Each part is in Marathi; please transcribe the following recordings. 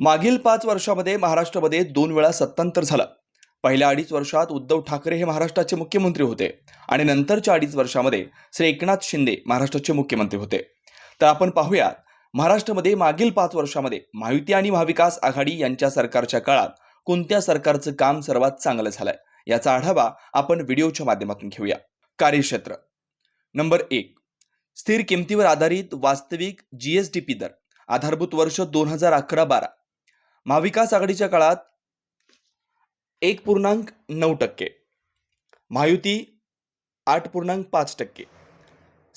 मागील पाच वर्षामध्ये महाराष्ट्रामध्ये दोन वेळा सत्तांतर झालं. पहिल्या अडीच वर्षात उद्धव ठाकरे हे महाराष्ट्राचे मुख्यमंत्री होते आणि नंतरच्या अडीच वर्षामध्ये श्री एकनाथ शिंदे महाराष्ट्राचे मुख्यमंत्री होते. तर आपण पाहूयात महाराष्ट्रामध्ये मागील पाच वर्षामध्ये महायुती आणि महाविकास आघाडी यांच्या सरकारच्या काळात कोणत्या सरकारचं काम सर्वात चांगलं झालंय? याचा आढावा आपण व्हिडिओच्या माध्यमातून घेऊया. कार्यक्षेत्र. नंबर एक स्थिर किमतीवर आधारित वास्तविक जीएसडीपी दर आधारभूत वर्ष दोन हजार अकरा बारा. महाविकास आघाडीच्या काळात एक पूर्णांक नऊ टक्के महायुती आठ पूर्णांक पाच टक्के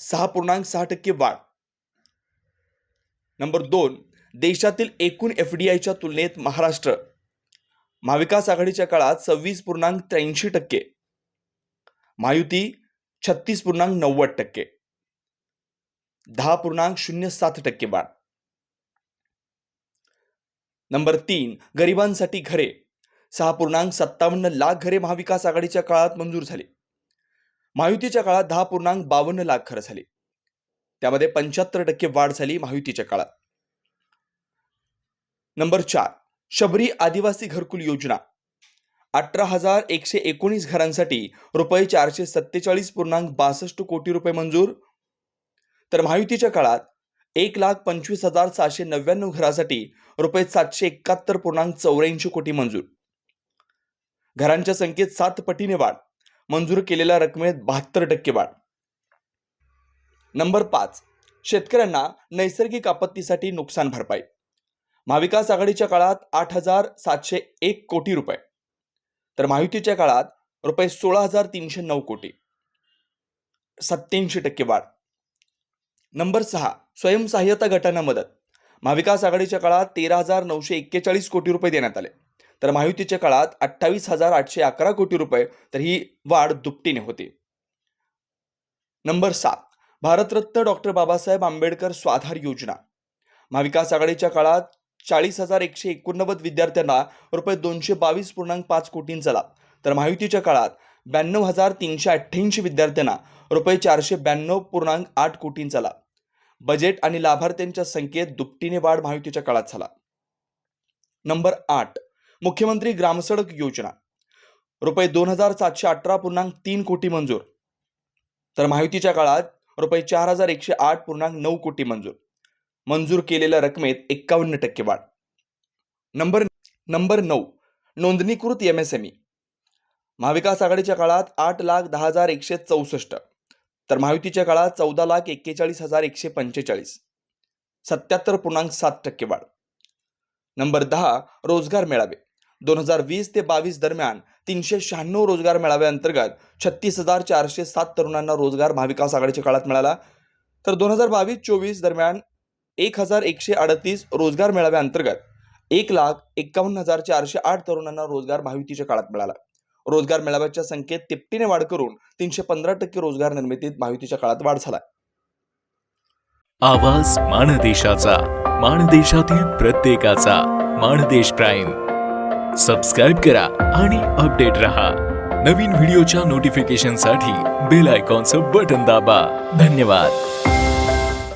सहा पूर्णांक सहा टक्के वाढ. नंबर दोन देशातील एकूण एफ डी आयच्या तुलनेत महाराष्ट्र महाविकास आघाडीच्या काळात सव्वीस पूर्णांक त्र्याऐंशी टक्के महायुती छत्तीस पूर्णांक नव्वद टक्के दहा पूर्णांक शून्य सात टक्के वाढ. नंबर तीन गरिबांसाठी घरे. सहा पूर्णांक सत्तावन्न लाख घरे महाविकास आघाडीच्या काळात मंजूर झाले. महायुतीच्या काळात दहा पूर्णांक बावन्न लाख घरं झाली. त्यामध्ये पंच्याहत्तर टक्के वाढ झाली महायुतीच्या काळात. नंबर चार शबरी आदिवासी घरकुल योजना. अठरा हजार एकशे एकोणीस घरांसाठी रुपये चारशे सत्तेचाळीस पूर्णांक बासष्ट कोटी रुपये मंजूर. तर महायुतीच्या काळात एक लाख पंचवीस हजार सहाशे नव्याण्णव घरासाठी रुपये सातशे एकाहत्तर पूर्णांक चौऱ्याऐंशी कोटी मंजूर. घरांच्या संख्येत सात पटीने वाढ. मंजूर केलेल्या रकमेत बहात्तर टक्के वाढ. नंबर पाच. शेतकऱ्यांना नैसर्गिक आपत्तीसाठी नुकसान भरपाई. महाविकास आघाडीच्या काळात आठ हजार सातशे एक कोटी रुपये. तर महायुतीच्या काळात रुपये सोळा हजार तीनशे नऊ कोटी. सत्याऐंशी टक्के वाढ. नंबर सहा स्वयंसहाय्यता गटांना मदत. महाविकास आघाडीच्या काळात तेरा हजार नऊशे एक्केचाळीस कोटी रुपये देण्यात आले. तर महायुतीच्या काळात अठ्ठावीस हजार आठशे अकरा कोटी रुपये तर ही वाढ दुपटीने होती. नंबर सात भारतरत्न डॉक्टर बाबासाहेब आंबेडकर स्वाधार योजना. महाविकास आघाडीच्या काळात चाळीस हजार एकशे एकोणनव्वद विद्यार्थ्यांना रुपये दोनशे बावीस पूर्णांक पाच कोटींचा लाभ. तर महायुतीच्या काळात ब्याण्णव हजार तीनशे अठ्ठ्याऐंशी विद्यार्थ्यांना रुपये चारशे ब्याण्णव पूर्णांक आठ कोटींचा लाभ. बजेट आणि लाभार्थ्यांच्या संख्येत दुपटीने वाढ महायुतीच्या काळात झाला. नंबर आठ मुख्यमंत्री ग्रामसडक योजना. रुपये दोन हजार सातशे अठरा पूर्णांक तीन कोटी मंजूर. तर महायुतीच्या काळात रुपये चार हजार एकशे आठ पूर्णांक नऊ कोटी मंजूर. मंजूर केलेल्या रकमेत एक्कावन्न टक्के वाढ. नंबर नंबर नऊ नोंदणीकृत एम एस एम ई महाविकास आघाडीच्या काळात आठ लाख दहा हजार एकशे चौसष्ट. तर महायुतीच्या काळात चौदा लाख एक्केचाळीस हजार एकशे पंचेचाळीस. सत्याहत्तर पूर्णांक सात टक्के वाढ. नंबर दहा रोजगार मेळावे. दोन हजार वीस ते बावीस दरम्यान तीनशे शहाण्णव रोजगार मेळाव्याअंतर्गत छत्तीस हजार चारशे सात तरुणांना रोजगार महाविकास आघाडीच्या काळात मिळाला. तर दोन हजार बावीस चोवीस दरम्यान एक हजार एकशे अडतीस रोजगार मेळाव्याअंतर्गत एक लाख एक्कावन्न हजार चारशे आठ तरुणांना रोजगार महायुतीच्या काळात मिळाला. रोजगार मेळाव्याच्या संख्येत तिपटीने वाढ करून तीनशे पंधरा टक्के रोजगार निर्मितीत माहितीच्या काळात वाढ झाला आवाज माणदेशाचा माणदेशातील प्रत्येकाचा माणदेश प्राईम. सबस्क्राईब करा आणि अपडेट रहा. नवीन व्हिडिओच्या नोटिफिकेशनसाठी बेल आयकॉनचं बटन दाबा. धन्यवाद.